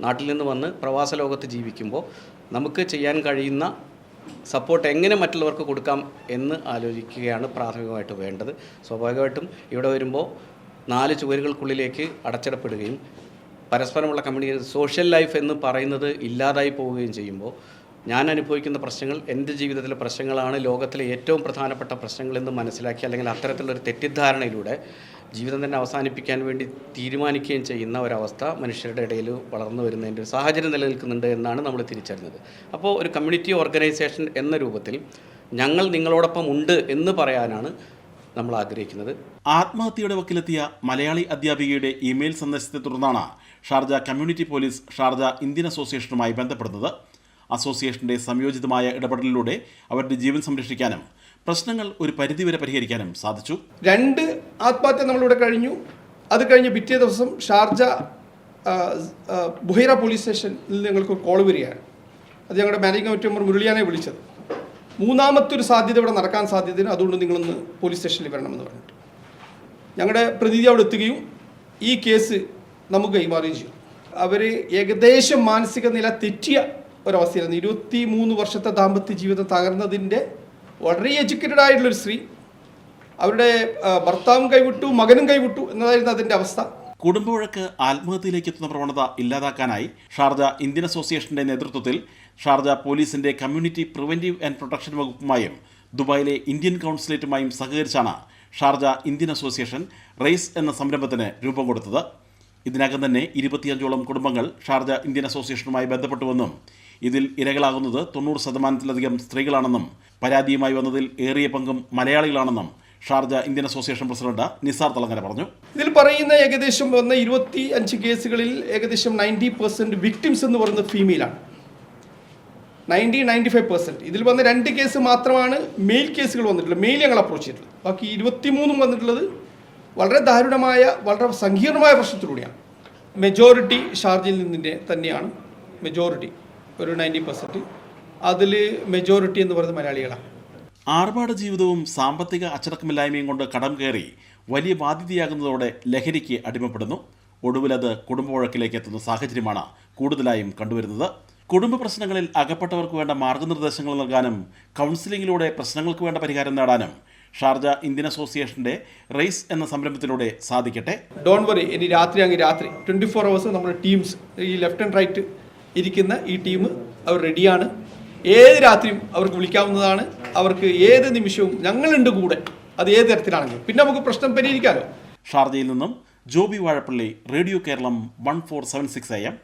നാട്ടിൽ നിന്ന് വന്ന് പ്രവാസ ലോകത്ത് ജീവിക്കുമ്പോൾ നമുക്ക് ചെയ്യാൻ കഴിയുന്ന സപ്പോർട്ട് എങ്ങനെ മറ്റുള്ളവർക്ക് കൊടുക്കാം എന്ന് ആലോചിക്കുകയാണ് പ്രാഥമികമായിട്ട് വേണ്ടത്. സ്വാഭാവികമായിട്ടും ഇവിടെ വരുമ്പോൾ നാല് ചുവരുകൾക്കുള്ളിലേക്ക് അടച്ചിടപ്പെടുകയും പരസ്പരമുള്ള കമ്മ്യൂണിക്കേഷൻ സോഷ്യൽ ലൈഫ് എന്ന് പറയുന്നത് ഇല്ലാതായി പോവുകയും ചെയ്യുമ്പോൾ ഞാൻ അനുഭവിക്കുന്ന പ്രശ്നങ്ങൾ എന്റെ ജീവിതത്തിലെ പ്രശ്നങ്ങളാണ് ലോകത്തിലെ ഏറ്റവും പ്രധാനപ്പെട്ട പ്രശ്നങ്ങളെന്ന് മനസ്സിലാക്കി അല്ലെങ്കിൽ അത്തരത്തിലുള്ളൊരു തെറ്റിദ്ധാരണയിലൂടെ ജീവിതം തന്നെ അവസാനിപ്പിക്കാൻ വേണ്ടി തീരുമാനിക്കുകയും ചെയ്യുന്ന ഒരവസ്ഥ മനുഷ്യരുടെ ഇടയിൽ വളർന്നു വരുന്നതിന്റെ ഒരു സാഹചര്യം നിലനിൽക്കുന്നുണ്ട് എന്നാണ് നമ്മൾ തിരിച്ചറിഞ്ഞത്. അപ്പോൾ ഒരു കമ്മ്യൂണിറ്റി ഓർഗനൈസേഷൻ എന്ന രൂപത്തിൽ ഞങ്ങൾ നിങ്ങളോടൊപ്പം ഉണ്ട് എന്ന് പറയാനാണ് നമ്മൾ ആഗ്രഹിക്കുന്നത്. ആത്മഹത്യയുടെ വക്കിലെത്തിയ മലയാളി അധ്യാപികയുടെ ഇമെയിൽ സന്ദേശത്തെ തുടർന്നാണ് Sharjah community police Sharjah Indian അസോസിയേഷനുമായി ബന്ധപ്പെടുന്നത്. അസോസിയേഷന്റെ സംയോജിതമായ ഇടപെടലിലൂടെ അവരുടെ ജീവൻ സംരക്ഷിക്കാനും പ്രശ്നങ്ങൾ ഒരു പരിധിവരെ പരിഹരിക്കാനും സാധിച്ചു. രണ്ട് ആത്മഹത്യ നമ്മളിവിടെ കഴിഞ്ഞു. അത് കഴിഞ്ഞ് പിറ്റേ ദിവസം ഷാർജ ബുഹൈറ പോലീസ് സ്റ്റേഷനിൽ ഞങ്ങൾക്ക് കോൾ വരികയാണ്. അത് ഞങ്ങളുടെ മാനേജിംഗ് കമ്മിറ്റി മെമ്പർ മുരളിയാനെ വിളിച്ചത്. മൂന്നാമത്തെ ഒരു സാധ്യത ഇവിടെ നടക്കാൻ സാധ്യതയാണ് അതുകൊണ്ട് നിങ്ങളൊന്ന് പോലീസ് സ്റ്റേഷനിൽ വരണമെന്ന് പറഞ്ഞിട്ട്. ഞങ്ങളുടെ പ്രതിനിധി അവിടെ എത്തുകയും ഈ കേസ് നമുക്ക് കൈമാറുകയും ചെയ്യും. അവർ ഏകദേശം മാനസിക നില തെറ്റിയ ഒരവസ്ഥയായിരുന്നു ഇരുപത്തി മൂന്ന് വർഷത്തെ ദാമ്പത്യ ജീവിതം തകർന്നതിന്റെ വളരെ എഡ്യൂക്കേറ്റഡ് ആയിട്ടുള്ളൊരു സ്ത്രീ. അവരുടെ ഭർത്താവും കൈവിട്ടു മകനും കൈവിട്ടു എന്നതായിരുന്നു അതിന്റെ അവസ്ഥ. കുടുംബവഴക്ക് ആത്മഹത്യയിലേക്ക് എത്തുന്ന പ്രവണത ഇല്ലാതാക്കാനായി ഷാർജ ഇന്ത്യൻ അസോസിയേഷന്റെ നേതൃത്വത്തിൽ ഷാർജ പോലീസിന്റെ കമ്മ്യൂണിറ്റി പ്രിവന്റീവ് ആൻഡ് പ്രൊട്ടക്ഷൻ വകുപ്പുമായും ദുബായിലെ ഇന്ത്യൻ കൗൺസിലേറ്റുമായും സഹകരിച്ചാണ് ഷാർജ ഇന്ത്യൻ അസോസിയേഷൻ റേസ് എന്ന സംരംഭത്തിന് രൂപം കൊടുത്തത്. ഇതിനകം തന്നെ ഇരുപത്തിയഞ്ചോളം കുടുംബങ്ങൾ ഷാർജ ഇന്ത്യൻ അസോസിയേഷനുമായി ബന്ധപ്പെട്ടുവെന്നും ഇതിൽ ഇരകളാകുന്നത് തൊണ്ണൂറ് ശതമാനത്തിലധികം സ്ത്രീകളാണെന്നും പരാതിയുമായി വന്നതിൽ ഏറിയ പങ്കും മലയാളികളാണെന്നും Sharjah Indian association president Nisar Thalangara പറഞ്ഞു. ഇതിൽ പറയുന്ന ഏകദേശം വന്ന ഇരുപത്തി അഞ്ച് കേസുകളിൽ ഏകദേശം നയന്റി പെർസെന്റ് വിക്ടിംസ് എന്ന് പറയുന്നത് ഫീമെയിലാണ് നയന്റി നയന്റി ഫൈവ് പെർസെന്റ് ഇതിൽ വന്ന രണ്ട് കേസ് മാത്രമാണ് മെയിൽ കേസുകൾ വന്നിട്ടുള്ളത്. മെയിൽ ഞങ്ങൾ അപ്രോച്ച് ചെയ്തിട്ടുള്ളത്. ബാക്കി ഇരുപത്തി മൂന്നും വന്നിട്ടുള്ളത് വളരെ ദാരുണമായ വളരെ സങ്കീർണമായ പ്രശ്നത്തിലൂടെയാണ്. മെജോറിറ്റി ഷാർജയിൽ നിന്നിന്റെ തന്നെയാണ് മെജോറിറ്റി ഒരു നയന്റി പെർസെന്റ് അതിൽ മെജോറിറ്റി എന്ന് പറയുന്നത് മലയാളികളാണ്. ആർഭാട ജീവിതവും സാമ്പത്തിക അച്ചടക്കമില്ലായ്മയും കൊണ്ട് കടം കയറി വലിയ ബാധ്യതയാകുന്നതോടെ ലഹരിക്ക് അടിമപ്പെടുന്നു. ഒടുവിലത് കുടുംബവഴക്കിലേക്ക് എത്തുന്ന സാഹചര്യമാണ് കൂടുതലായും കണ്ടുവരുന്നത്. കുടുംബ പ്രശ്നങ്ങളിൽ അകപ്പെട്ടവർക്ക് വേണ്ട മാർഗനിർദ്ദേശങ്ങൾ നൽകാനും കൗൺസിലിങ്ങിലൂടെ പ്രശ്നങ്ങൾക്ക് വേണ്ട പരിഹാരം നേടാനും ഷാർജ ഇന്ത്യൻ അസോസിയേഷന്റെ റേസ് എന്ന സംരംഭത്തിലൂടെ സാധിക്കട്ടെ. ഡോൺ വറി ഇനി രാത്രി അങ്ങ് രാത്രി. ട്വന്റി ഫോർ അവേഴ്സ് നമ്മുടെ ടീംസ് ഈ ലെഫ്റ്റ് ആൻഡ് റൈറ്റ് ഇരിക്കുന്ന ഈ ടീം അവർ റെഡിയാണ് ഏത് രാത്രിയും അവർക്ക് വിളിക്കാവുന്നതാണ്. അവർക്ക് ഏത് നിമിഷവും ഞങ്ങളുണ്ട് കൂടെ. അത് ഏത് തരത്തിലാണെങ്കിലും. പിന്നെ നമുക്ക് പ്രശ്നം പരിഹരിക്കാമല്ലോ ഷാർജയിൽ നിന്നും Joby Vazhappally radio Keralam one four seven six A M